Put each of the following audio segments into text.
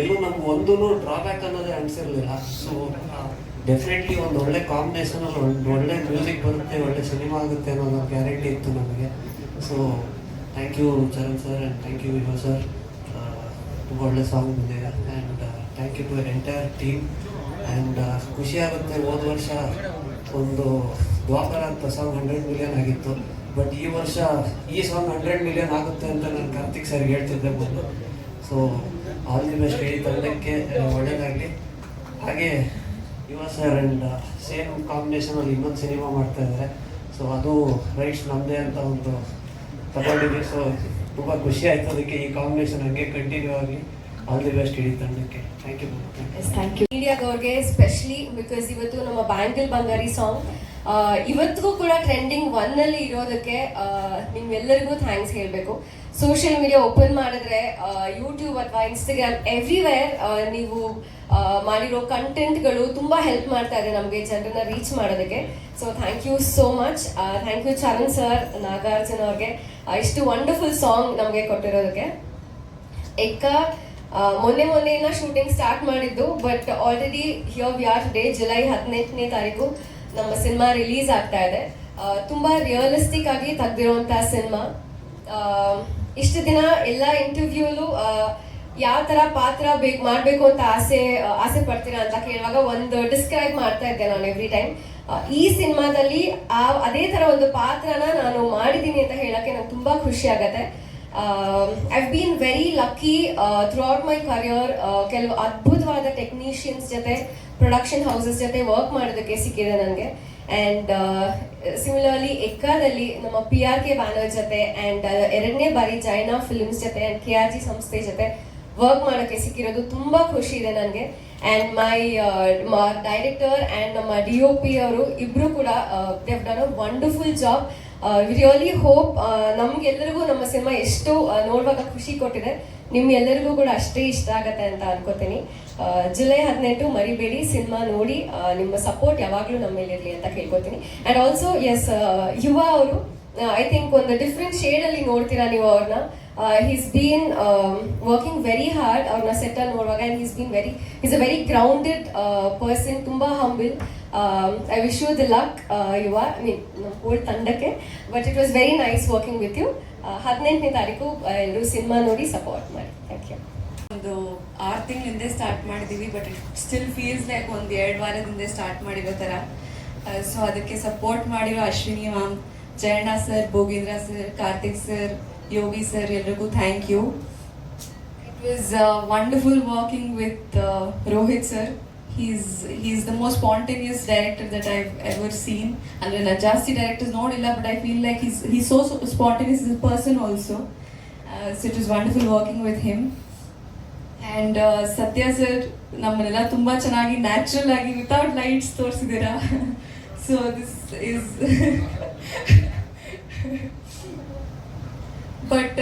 ಎಲ್ಲೂ ನಮ್ಗೆ ಒಂದೂ ಡ್ರಾಬ್ಯಾಕ್ ಅನ್ನೋದೇ ಅನಿಸಿರ್ಲಿಲ್ಲ ಸೊ ಡೆಫಿನೆಟ್ಲಿ ಒಂದು ಒಳ್ಳೆ ಕಾಂಬಿನೇಷನಲ್ಲಿ ಒಂದು ಒಳ್ಳೆ ಮ್ಯೂಸಿಕ್ ಬರುತ್ತೆ, ಒಳ್ಳೆ ಸಿನಿಮಾ ಆಗುತ್ತೆ ಅನ್ನೋದು ಗ್ಯಾರಂಟಿ ಇತ್ತು ನಮಗೆ. So thank you Charan sir and thank you ವಿಭೋ sir ತುಂಬ ಒಳ್ಳೆ ಸಾಂಗ್ ಬಂದಿದೆ. And thank you to entire team and ಖುಷಿ ಆಗುತ್ತೆ ಹೋದ ವರ್ಷ ಒಂದು ದ್ವಾಪರ ಅಂತ ಸಾಂಗ್ ಹಂಡ್ರೆಡ್ ಮಿಲಿಯನ್ ಆಗಿತ್ತು. ಬಟ್ ಈ ವರ್ಷ ಈ ಸಾಂಗ್ ಹಂಡ್ರೆಡ್ ಮಿಲಿಯನ್ ಆಗುತ್ತೆ ಅಂತ ನಾನು ಕಾರ್ತಿಕ್ ಸರ್ ಹೇಳ್ತಿದ್ದೆ ಬಂದು ಸೊ ಆಲ್ ದಿ ಬೆಸ್ಟ್ ಹೇಳಿ ತಂಡಕ್ಕೆ ಒಳ್ಳೇದಾಗಲಿ. ಹಾಗೆ, ಯುವ ಸರ್ ಆ್ಯಂಡ್ ಸೇಮ್ ಕಾಂಬಿನೇಷನಲ್ಲಿ ಇನ್ನೊಂದು ಸಿನಿಮಾ ಮಾಡ್ತಾ ಇದ್ದಾರೆ ಸೊ ಅದು ರೈಟ್ಸ್ ನಮ್ಮದೇ ಅಂತ ಒಂದು ತಗೊಂಡಿದ್ವಿ. ಸೊ ತುಂಬ ಖುಷಿ ಆಯಿತು ಅದಕ್ಕೆ ಈ ಕಾಂಬಿನೇಷನ್ ಹಂಗೆ ಕಂಟಿನ್ಯೂ ಆಗಲಿ. ಆಲ್ ದಿ ಬೆಸ್ಟ್ ತಂಡಕ್ಕೆ ಥ್ಯಾಂಕ್ ಯು ಥ್ಯಾಂಕ್ ಯು ಮೀಡಿಯಾದವ್ರಿಗೆ ಸ್ಪೆಷಲಿ ಬಿಕಾಸ್ ಇವತ್ತು ನಮ್ಮ ಬ್ಯಾಂಗಲ್ ಬಂಗಾರಿ ಸಾಂಗ್ ಇವತ್ತಿಗೂ ಕೂಡ ಟ್ರೆಂಡಿಂಗ್ ಒನ್ ಅಲ್ಲಿ ಇರೋದಕ್ಕೆ ನಿಮ್ಗೆಲ್ಲರಿಗೂ ಥ್ಯಾಂಕ್ಸ್ ಹೇಳಬೇಕು. ಸೋಷಿಯಲ್ ಮೀಡಿಯಾ ಓಪನ್ ಮಾಡಿದ್ರೆ ಯೂಟ್ಯೂಬ್ ಅಥವಾ ಇನ್ಸ್ಟಾಗ್ರಾಮ್ ಎವ್ರಿವೇರ್ ನೀವು ಮಾಡಿರೋ ಕಂಟೆಂಟ್ಗಳು ತುಂಬ ಹೆಲ್ಪ್ ಮಾಡ್ತಾ ಇದೆ ನಮಗೆ ಜನರನ್ನ ರೀಚ್ ಮಾಡೋದಕ್ಕೆ. So thank you so much thank you Charan sir Nagarjuna ಅವ್ರಿಗೆ ಇಷ್ಟು ವಂಡರ್ಫುಲ್ ಸಾಂಗ್ ನಮಗೆ ಕೊಟ್ಟಿರೋದಕ್ಕೆ. ಆ, ಮೊನ್ನೆ ಮೊನ್ನೆಯಿಂದ ಶೂಟಿಂಗ್ ಸ್ಟಾರ್ಟ್ ಮಾಡಿದ್ದು but already here we are day July ಹದಿನೆಂಟನೇ ತಾರೀಕು ನಮ್ಮ ಸಿನಿಮಾ ರಿಲೀಸ್ ಆಗ್ತಾ ಇದೆ. ತುಂಬ ರಿಯಲಿಸ್ಟಿಕ್ ಆಗಿ ತೆಗ್ದಿರುವಂತಹ ಸಿನಿಮಾ ಇಷ್ಟು ದಿನ ಎಲ್ಲ ಇಂಟರ್ವ್ಯೂಲು ಯಾವ ತರ ಪಾತ್ರ ಬೇಕು, ಮಾಡಬೇಕು ಅಂತ ಆಸೆ ಆಸೆ ಪಡ್ತೀರಾ ಅಂತ ಕೇಳುವಾಗ ಒಂದು ಡಿಸ್ಕ್ರೈಬ್ ಮಾಡ್ತಾ ಇದ್ದೆ ನಾನು ಎವ್ರಿ ಟೈಮ್ ಈ ಸಿನಿಮಾದಲ್ಲಿ ಅದೇ ತರ ಒಂದು ಪಾತ್ರನ ನಾನು ಮಾಡಿದ್ದೀನಿ ಅಂತ ಹೇಳಕ್ಕೆ ನಂಗೆ ತುಂಬಾ ಖುಷಿ ಆಗತ್ತೆ. I've been very lucky throughout my career ಕೆಲವು ಅದ್ಭುತವಾದ ಟೆಕ್ನಿಷಿಯನ್ಸ್ ಜೊತೆ ಪ್ರೊಡಕ್ಷನ್ ಹೌಸಸ್ ಜೊತೆ ವರ್ಕ್ ಮಾಡೋದಕ್ಕೆ ಸಿಕ್ಕಿದೆ ನನಗೆ ಆ್ಯಂಡ್ ಸಿಮಿಲರ್ಲಿ ಎಕ್ಕಾದಲ್ಲಿ ನಮ್ಮ ಪಿ ಆರ್ ಕೆ ಬ್ಯಾನರ್ ಜೊತೆ ಆ್ಯಂಡ್ ಎರಡನೇ ಬಾರಿ ಜೈನಾ ಫಿಲ್ಮ್ಸ್ ಜೊತೆ ಆ್ಯಂಡ್ ಕೆ ಆರ್ ಜಿ ಸಂಸ್ಥೆ ಜೊತೆ ವರ್ಕ್ ಮಾಡೋಕ್ಕೆ ಸಿಕ್ಕಿರೋದು ತುಂಬ ಖುಷಿ ಇದೆ ನನಗೆ ಆ್ಯಂಡ್ ಮೈ ಡೈರೆಕ್ಟರ್ ಆ್ಯಂಡ್ ನಮ್ಮ ಡಿ ಒ ಪಿ ಅವರು ಇಬ್ಬರು ಕೂಡ they've done a wonderful job really hope ನಮ್ಗೆಲ್ಲರಿಗೂ ನಮ್ಮ ಸಿನಿಮಾ ಎಷ್ಟು ನೋಡುವಾಗ ಖುಷಿ ಕೊಟ್ಟಿದೆ. ನಿಮ್ಗೆಲ್ಲರಿಗೂ ಕೂಡ ಅಷ್ಟೇ ಇಷ್ಟ ಆಗತ್ತೆ ಅಂತ ಅನ್ಕೋತೀನಿ. ಜುಲೈ ಹದಿನೆಂಟು ಮರಿಬೇಡಿ, ಸಿನಿಮಾ ನೋಡಿ ನಿಮ್ಮ ಸಪೋರ್ಟ್ ಯಾವಾಗಲೂ ನಮ್ಮ ಮೇಲೆ ಇರಲಿ ಅಂತ ಕೇಳ್ಕೊತೀನಿ. ಆ್ಯಂಡ್ ಆಲ್ಸೋ ಎಸ್ ಯುವ ಅವರು ಐ ಥಿಂಕ್ ಒಂದು ಡಿಫ್ರೆಂಟ್ ಶೇಡಲ್ಲಿ ನೋಡ್ತೀರಾ ನೀವು ಅವ್ರನ್ನ he's been working very hard ಅವ್ರನ್ನ ಸೆಟಲ್ ನೋಡುವಾಗ and he's been very is a very grounded person ತುಂಬಾ humble I wish you the luck or I mean whole ತಂಡಕ್ಕೆ. But it was very nice working with you ಹದಿನೆಂಟನೇ ತಾರೀಕು ಎಲ್ಲರೂ cinema ನೋಡಿ support ಮಾಡಿ. Thank you ಒಂದು ಆರು ತಿಂಗಳಿಂದ ಸ್ಟಾರ್ಟ್ ಮಾಡಿದ್ದೀವಿ but it still feels like ಒಂದು ಎರಡು ವಾರದಿಂದ ಸ್ಟಾರ್ಟ್ ಮಾಡಿರೋ ಥರ. ಸೊ ಅದಕ್ಕೆ ಸಪೋರ್ಟ್ ಮಾಡಿರೋ Ashwini ma'am Jayanna sir Bhogindra sir Karthik sir Yogi sir ಎಲ್ರಿಗೂ thank you it was wonderful working with Rohit sir he's he's the most spontaneous director that I've ever seen ಅಂದರೆ ನಾನು ಜಾಸ್ತಿ directors ನೋಡಿಲ್ಲ but I feel like he's he so spontaneous person also so it is wonderful working with him and Satya sir ನಮ್ಮನ್ನೆಲ್ಲ ತುಂಬ ಚೆನ್ನಾಗಿ natural ಆಗಿ without lights ತೋರಿಸಿದ್ದೀರಾ? So this is but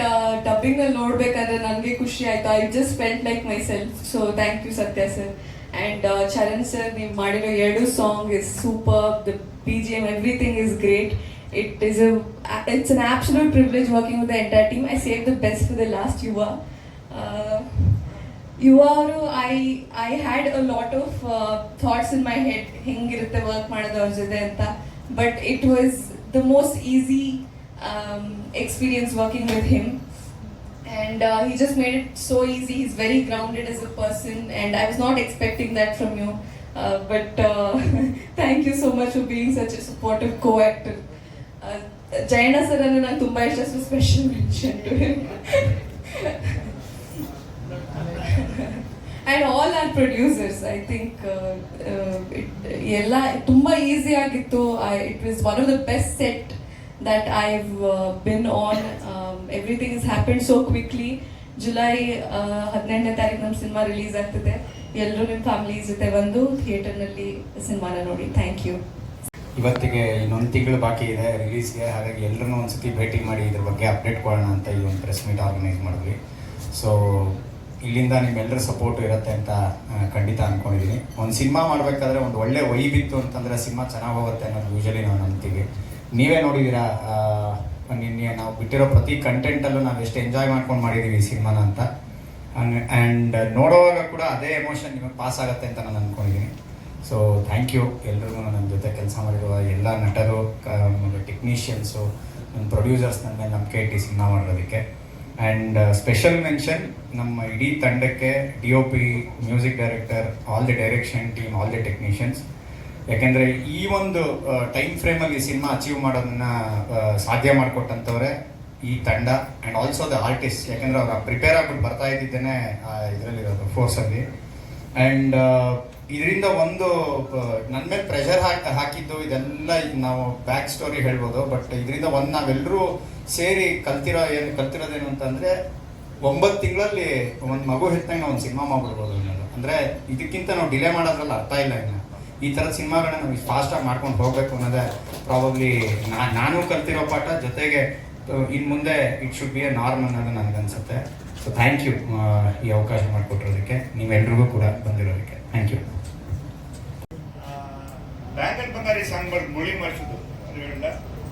ಡಬ್ಬಿಂಗಲ್ಲಿ ನೋಡಬೇಕಾದ್ರೆ ನನಗೆ ಖುಷಿ ಆಯಿತು. I just spend like myself so thank you Satya sir and Charan sir ನೀವು ಮಾಡಿರೋ ಎರಡು song is super the B G M everything is great it is it's an absolute privilege working with the entire team I save the best for the last Yuva Yuva ಅವರು I I had a lot of thoughts in my head ಹೆಂಗಿರುತ್ತೆ work ಮಾಡೋದು ಅವ್ರ ಜೊತೆ ಅಂತ. But it was the most easy experience working with him and uh, he just made it so easy. He's very grounded as a person, and I was not expecting that from you. Uh, but uh, thank you so much for being such a supportive co-actor. Uh, Jayana sir and I tumba ishta so special mention to him. and all our producers, I think uh, uh, it, ಎಲ್ಲ ತುಂಬಾ easy ಆಗಿತ್ತು it was one of the best set that I've uh, been on. Um, everything has happened so quickly. July ಹದಿನೆಂಟನೇ ತಾರೀಕು ನಮ್ಮ cinema release ಆಗ್ತಿದೆ. ಎಲ್ಲರೂ ನಿಮ್ಮ family ಜೊತೆ ಬಂದು ಥಿಯೇಟರ್ನಲ್ಲಿ ಸಿನಿಮಾನ ನೋಡಿ. ಥ್ಯಾಂಕ್ ಯು ಇವತ್ತಿಗೆ ಇನ್ನೊಂದು ತಿಂಗಳು ಬಾಕಿ ಇದೆ ರಿಲೀಸ್ಗೆ ಹಾಗಾಗಿ ಎಲ್ಲರನ್ನೂ ಒಂದ್ಸತಿ ಭೇಟಿ ಮಾಡಿ ಇದ್ರ ಬಗ್ಗೆ ಅಪ್ಡೇಟ್ ಕೊಡೋಣ ಅಂತ ಈ ಒಂದು ಪ್ರೆಸ್ ಮೀಟ್ ಆರ್ಗನೈಸ್ ಮಾಡಿದ್ವಿ. ಸೊ ಇಲ್ಲಿಂದ ನಿಮ್ಮೆಲ್ಲರ ಸಪೋರ್ಟು ಇರುತ್ತೆ ಅಂತ ಖಂಡಿತ ಅಂದ್ಕೊಂಡಿದ್ದೀನಿ ಒಂದು ಸಿನಿಮಾ ಮಾಡಬೇಕಾದ್ರೆ ಒಂದು ಒಳ್ಳೆ ವೈಬಿತ್ತು ಅಂತಂದರೆ ಸಿನಿಮಾ ಚೆನ್ನಾಗಿ ಹೋಗುತ್ತೆ ಅನ್ನೋದು ಯೂಶಲಿ ನಾವು ನಂಬ್ತೀವಿ. ನೀವೇ ನೋಡಿದ್ದೀರಾ ನಿನ್ನೆ ನಾವು ಬಿಟ್ಟಿರೋ ಪ್ರತಿ ಕಂಟೆಂಟಲ್ಲೂ ನಾವು ಎಷ್ಟು ಎಂಜಾಯ್ ಮಾಡ್ಕೊಂಡು ಮಾಡಿದ್ದೀವಿ ಈ ಸಿನಿಮಾನ ಅಂತ. ಆ್ಯಂಡ್ ನೋಡೋವಾಗ ಕೂಡ ಅದೇ ಎಮೋಷನ್ ನಿಮಗೆ ಪಾಸ್ ಆಗುತ್ತೆ ಅಂತ ನಾನು ಅಂದ್ಕೊಂಡಿದ್ದೀನಿ ಸೊ ಥ್ಯಾಂಕ್ ಯು ಎಲ್ರಿಗೂ ನನ್ನ ಜೊತೆ ಕೆಲಸ ಮಾಡಿರುವ ಎಲ್ಲ ನಟರು ಟೆಕ್ನಿಷಿಯನ್ಸು ನನ್ನ ಪ್ರೊಡ್ಯೂಸರ್ಸ್ ನನ್ನ ಮೇಲೆ ನಂಬಿಕೆ ಇಟ್ಟು ಸಿನಿಮಾ ಮಾಡಿರೋದಕ್ಕೆ ಆ್ಯಂಡ್ ಸ್ಪೆಷಲ್ ಮೆನ್ಷನ್ ನಮ್ಮ ಇಡೀ ತಂಡಕ್ಕೆ D O P music director all the direction team all the technicians ಯಾಕೆಂದರೆ ಈ ಒಂದು ಟೈಮ್ ಫ್ರೇಮಲ್ಲಿ ಸಿನಿಮಾ ಅಚೀವ್ ಮಾಡೋದನ್ನ ಸಾಧ್ಯ ಮಾಡಿಕೊಟ್ಟಂಥವ್ರೆ ಈ ತಂಡ ಆ್ಯಂಡ್ ಆಲ್ಸೋ ದ ಆರ್ಟಿಸ್ಟ್ ಯಾಕೆಂದರೆ ಅವ್ರು ಪ್ರಿಪೇರ್ ಆಗ್ಬಿಟ್ಟು ಬರ್ತಾ ಇದ್ದಿದ್ದೇನೆ ಇದರಲ್ಲಿರೋದು ಫೋರ್ಸಲ್ಲಿ ಆ್ಯಂಡ್ ಇದರಿಂದ ಒಂದು ನನ್ನ ಮೇಲೆ ಪ್ರೆಷರ್ ಹಾಕಿ, ಹಾಕಿದ್ದು ಇದೆಲ್ಲ ನಾವು ಬ್ಯಾಕ್ ಸ್ಟೋರಿ ಹೇಳ್ಬೋದು ಬಟ್ ಇದರಿಂದ ಒಂದು ನಾವೆಲ್ಲರೂ ಸೇರಿ ಕಲ್ತಿರೋ ಏನು, ಕಲ್ತಿರೋದೇನು ಅಂತಂದರೆ ಒಂಬತ್ತು ತಿಂಗಳಲ್ಲಿ ಒಂದು ಮಗು ಹೆತ್ತಂಗೆ ನಾವು ಒಂದು ಸಿನಿಮಾ ಮಾಡ್ಬಿಡ್ಬೋದು ಅನ್ನೋದು. ಅಂದರೆ ಇದಕ್ಕಿಂತ ನಾವು ಡಿಲೇ ಮಾಡೋದ್ರಲ್ಲಿ ಅರ್ಥ ಇಲ್ಲ ಇನ್ನು. ಈ ಥರದ ಸಿನಿಮಾಗಳನ್ನ ನಾವು ಫಾಸ್ಟಾಗಿ ಮಾಡ್ಕೊಂಡು ಹೋಗಬೇಕು ಅನ್ನೋದೇ ಪ್ರಾಬಬ್ಲಿ ನಾನು ಕಲ್ತಿರೋ ಪಾಠ. ಜೊತೆಗೆ ಇನ್ ಮುಂದೆ it should be a norm ಅನ್ನೋದು ನನಗನ್ಸುತ್ತೆ ಸೊ ಥ್ಯಾಂಕ್ ಯು ಈ ಅವಕಾಶ ಮಾಡಿಕೊಟ್ಟಿರೋದಕ್ಕೆ. ನೀವೆಲ್ರಿಗೂ ಕೂಡ ಬಂದಿರೋದಕ್ಕೆ. Thank you bangle Bangari song ಮಾಡಿ ಮುಳಿ ಮಾಡಿಸಿದ್ದು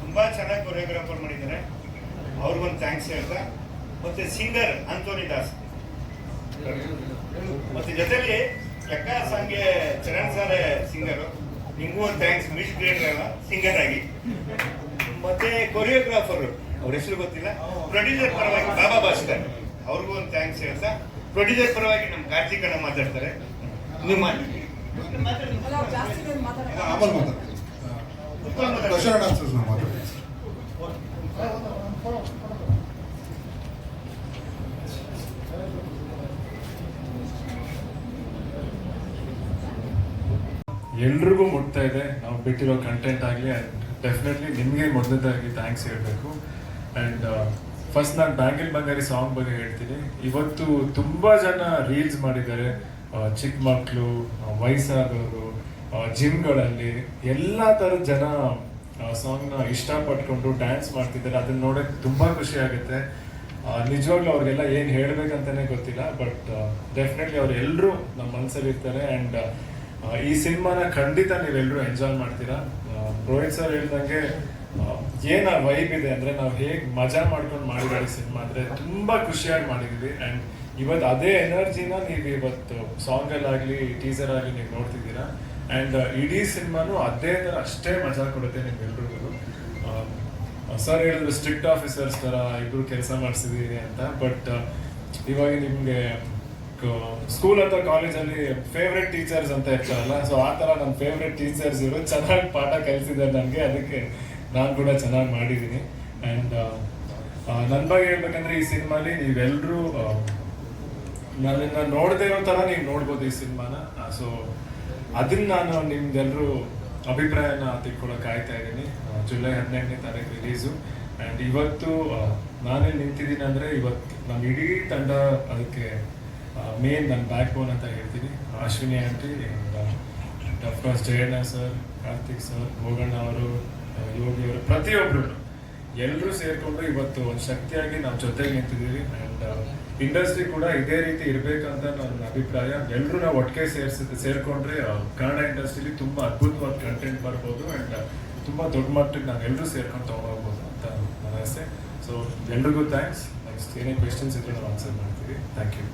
ತುಂಬಾ ಚೆನ್ನಾಗಿ ಕೊರಿಯೋಗ್ರಾಫರ್ ಮಾಡಿದ್ದಾರೆ. ಅವ್ರಿಗೊಂದು ಥ್ಯಾಂಕ್ಸ್ ಹೇಳ್ತಾ. ಮತ್ತೆ ಸಿಂಗರ್ ಅಂತೋನಿ ದಾಸ್. ಮತ್ತೆ ಜೊತೆಲಿ ಲೆಕ್ಕ ಸಂಗೆ ಚರಣ್ ಸರ್ ಸಿಂಗರು ನಿಮಗೂ ಒಂದು ಥ್ಯಾಂಕ್ಸ್ ಮಿಸ್ ಗ್ರೇಡ್ ಸಿಂಗರ್ ಆಗಿ. ಮತ್ತೆ ಕೊರಿಯೋಗ್ರಾಫರ್ ಅವ್ರ ಹೆಸರು ಗೊತ್ತಿಲ್ಲ. ಪ್ರೊಡ್ಯೂಸರ್ ಪರವಾಗಿ ಬಾಬಾ ಭಾಸ್ಕರ್. ಅವ್ರಿಗೂ ಒಂದು ಥ್ಯಾಂಕ್ಸ್ ಹೇಳ್ತಾ ಪ್ರೊಡ್ಯೂಸರ್ ಪರವಾಗಿ ನಮ್ಮ ಕಾರ್ತಿಕ್ ಅಣ್ಣ ಮಾತಾಡ್ತಾರೆ. ನೀವು ಮಾತಾಡಿ ಆಮೇಲೆ ಮಾತಾಡ್ತೀನಿ ದಶರಣ ಡಾನ್ಸರ್ಸ್ ನಾವು ಮಾತಾಡ್ತೀನಿ ಎಲ್ರಿಗೂ ಮುಟ್ತಾ ಇದೆ. ನಾವು ಬಿಟ್ಟಿರೋ ಕಂಟೆಂಟ್ ಆಗಲಿ ಆ್ಯಂಡ್ ಡೆಫಿನೆಟ್ಲಿ ನಿಮಗೆ ಮೊದಲದಾಗಿ ಥ್ಯಾಂಕ್ಸ್ ಹೇಳಬೇಕು. ಆ್ಯಂಡ್ ಫಸ್ಟ್ ನಾನು ಬ್ಯಾಂಗಲ್ ಬಂಗಾರಿ ಸಾಂಗ್ ಬಗ್ಗೆ ಹೇಳ್ತೀನಿ. ಇವತ್ತು ತುಂಬ ಜನ ರೀಲ್ಸ್ ಮಾಡಿದ್ದಾರೆ. ಚಿಕ್ಕ ಮಕ್ಕಳು ವಯಸ್ಸಾದವರು ಜಿಮ್ಗಳಲ್ಲಿ ಎಲ್ಲ ಥರದ ಜನ ಸಾಂಗ್ನ ಇಷ್ಟಪಟ್ಕೊಂಡು ಡ್ಯಾನ್ಸ್ ಮಾಡ್ತಿದ್ದಾರೆ. ಅದನ್ನ ನೋಡೋಕ್ಕೆ ತುಂಬ ಖುಷಿ ಆಗುತ್ತೆ. ನಿಜವಾಗ್ಲೂ ಅವ್ರಿಗೆಲ್ಲ ಏನು ಹೇಳಬೇಕಂತಲೇ ಗೊತ್ತಿಲ್ಲ ಬಟ್ ಡೆಫಿನೆಟ್ಲಿ ಅವರೆಲ್ಲರೂ ನಮ್ಮ ಮನಸ್ಸಲ್ಲಿ ಇರ್ತಾರೆ ಆ್ಯಂಡ್ ಈ ಸಿನಿಮಾನ ಖಂಡಿತ ನೀವೆಲ್ಲರೂ ಎಂಜಾಯ್ ಮಾಡ್ತೀರಾ? ರೋಹಿತ್ ಸರ್ ಹೇಳ್ದಂಗೆ ಏನ ವೈಬ್ ಇದೆ ಅಂದ್ರೆ ನಾವು ಹೇಗೆ ಮಜಾ ಮಾಡ್ಕೊಂಡು ಮಾಡಿದ್ದಾರೆ ಸಿನಿಮಾ ಅಂದ್ರೆ ತುಂಬಾ ಖುಷಿಯಾಗಿ ಮಾಡಿದೀವಿ. ಅಂಡ್ ಇವತ್ತು ಅದೇ ಎನರ್ಜಿನ ನೀವು ಇವತ್ತು ಸಾಂಗ್ ಅಲ್ಲಾಗ್ಲಿ ಟೀಸರ್ ಆಗಲಿ ನೀವು ನೋಡ್ತಿದ್ದೀರಾ. ಅಂಡ್ ಇಡೀ ಸಿನಿಮಾನು ಅದೇ ತರ ಅಷ್ಟೇ ಮಜಾ ಕೊಡುತ್ತೆ ನಿಮ್ಗೆಲ್ರಿಗೂ ಸರ್ ಹೇಳಿದ್ರು ಸ್ಟ್ರಿಕ್ಟ್ ಆಫೀಸರ್ಸ್ ತರ ಇಬ್ರು ಕೆಲಸ ಮಾಡಿಸಿದೀರಿ ಅಂತ. ಬಟ್ ಇವಾಗ ನಿಮ್ಗೆ ಸ್ಕೂಲ್ ಅಥವಾ ಕಾಲೇಜಲ್ಲಿ ಫೇವ್ರೆಟ್ ಟೀಚರ್ಸ್ ಅಂತ ಇರ್ತಾರಲ್ಲ ಸೊ ಆ ಥರ ನನ್ನ ಫೇವ್ರೆಟ್ ಟೀಚರ್ಸ್ ಇವರು ಚೆನ್ನಾಗಿ ಪಾಠ ಕಲಿಸಿದ್ದಾರೆ ನನಗೆ, ಅದಕ್ಕೆ ನಾನು ಕೂಡ ಚೆನ್ನಾಗಿ ಮಾಡಿದ್ದೀನಿ ಆ್ಯಂಡ್ ನನ್ನ ಬಗ್ಗೆ ಹೇಳ್ಬೇಕಂದ್ರೆ ಈ ಸಿನಿಮಾಲಿ ನೀವೆಲ್ಲರೂ ನನ್ನನ್ನು ನೋಡದೇ ಇರೋ ಥರ ನೀವು ನೋಡ್ಬೋದು ಈ ಸಿನಿಮಾನ. ಸೊ ಅದನ್ನ ನಾನು ನಿಮ್ದೆಲ್ಲರೂ ಅಭಿಪ್ರಾಯನ ತಿಳ್ಕೊಳಕ್ ಕಾಯ್ತಾ ಇದ್ದೀನಿ. ಜುಲೈ ಹದಿನೆಂಟನೇ ತಾರೀಕು ರಿಲೀಸು ಆ್ಯಂಡ್ ಇವತ್ತು ನಾನೇ ನಿಂತಿದ್ದೀನಿ ಅಂದರೆ ಇವತ್ತು ನಮ್ಮ ಇಡೀ ತಂಡ ಅದಕ್ಕೆ ಮೇನ್ ನನ್ನ ಬ್ಯಾಕ್ ಬೋನ್ ಅಂತ ಹೇಳ್ತೀನಿ. Ashwini aunty and of course Jayanna sir Karthik sir Bhoganna ಅವರು ಯೋಗಿ ಅವರು ಪ್ರತಿಯೊಬ್ಬರು ಎಲ್ಲರೂ ಸೇರಿಕೊಂಡು ಇವತ್ತು ಒಂದು ಶಕ್ತಿಯಾಗಿ ನಮ್ಮ ಜೊತೆಗೆ ನಿಂತಿದ್ದೀವಿ. ಆ್ಯಂಡ್ ಇಂಡಸ್ಟ್ರಿ ಕೂಡ ಇದೇ ರೀತಿ ಇರಬೇಕಂತ ನನ್ನ ಅಭಿಪ್ರಾಯ. ಎಲ್ಲರೂ ನಾವು ಒಟ್ಟಿಗೆ ಸೇರಿಸ, ಸೇರಿಕೊಂಡ್ರೆ ಕನ್ನಡ ಇಂಡಸ್ಟ್ರಿಲಿ ತುಂಬ ಅದ್ಭುತವಾದ ಕಂಟೆಂಟ್ ಬರ್ಬೋದು. ಆ್ಯಂಡ್ ತುಂಬ ದೊಡ್ಡ ಮಟ್ಟಿಗೆ ನಾವು ಎಲ್ಲರೂ ಸೇರ್ಕೊಂಡು ತೊಗೊಂಡೋಗ್ಬೋದು ಅಂತ ನನ್ನ ಆಸೆ. ಸೊ ಎಲ್ರಿಗೂ ಥ್ಯಾಂಕ್ಸ್ ನೆಕ್ಸ್ಟ್ ಏನೇ ಕ್ವೆಶನ್ಸ್ ಇದ್ರೆ ನಾವು ಆನ್ಸರ್ ಮಾಡ್ತೀವಿ. Thank you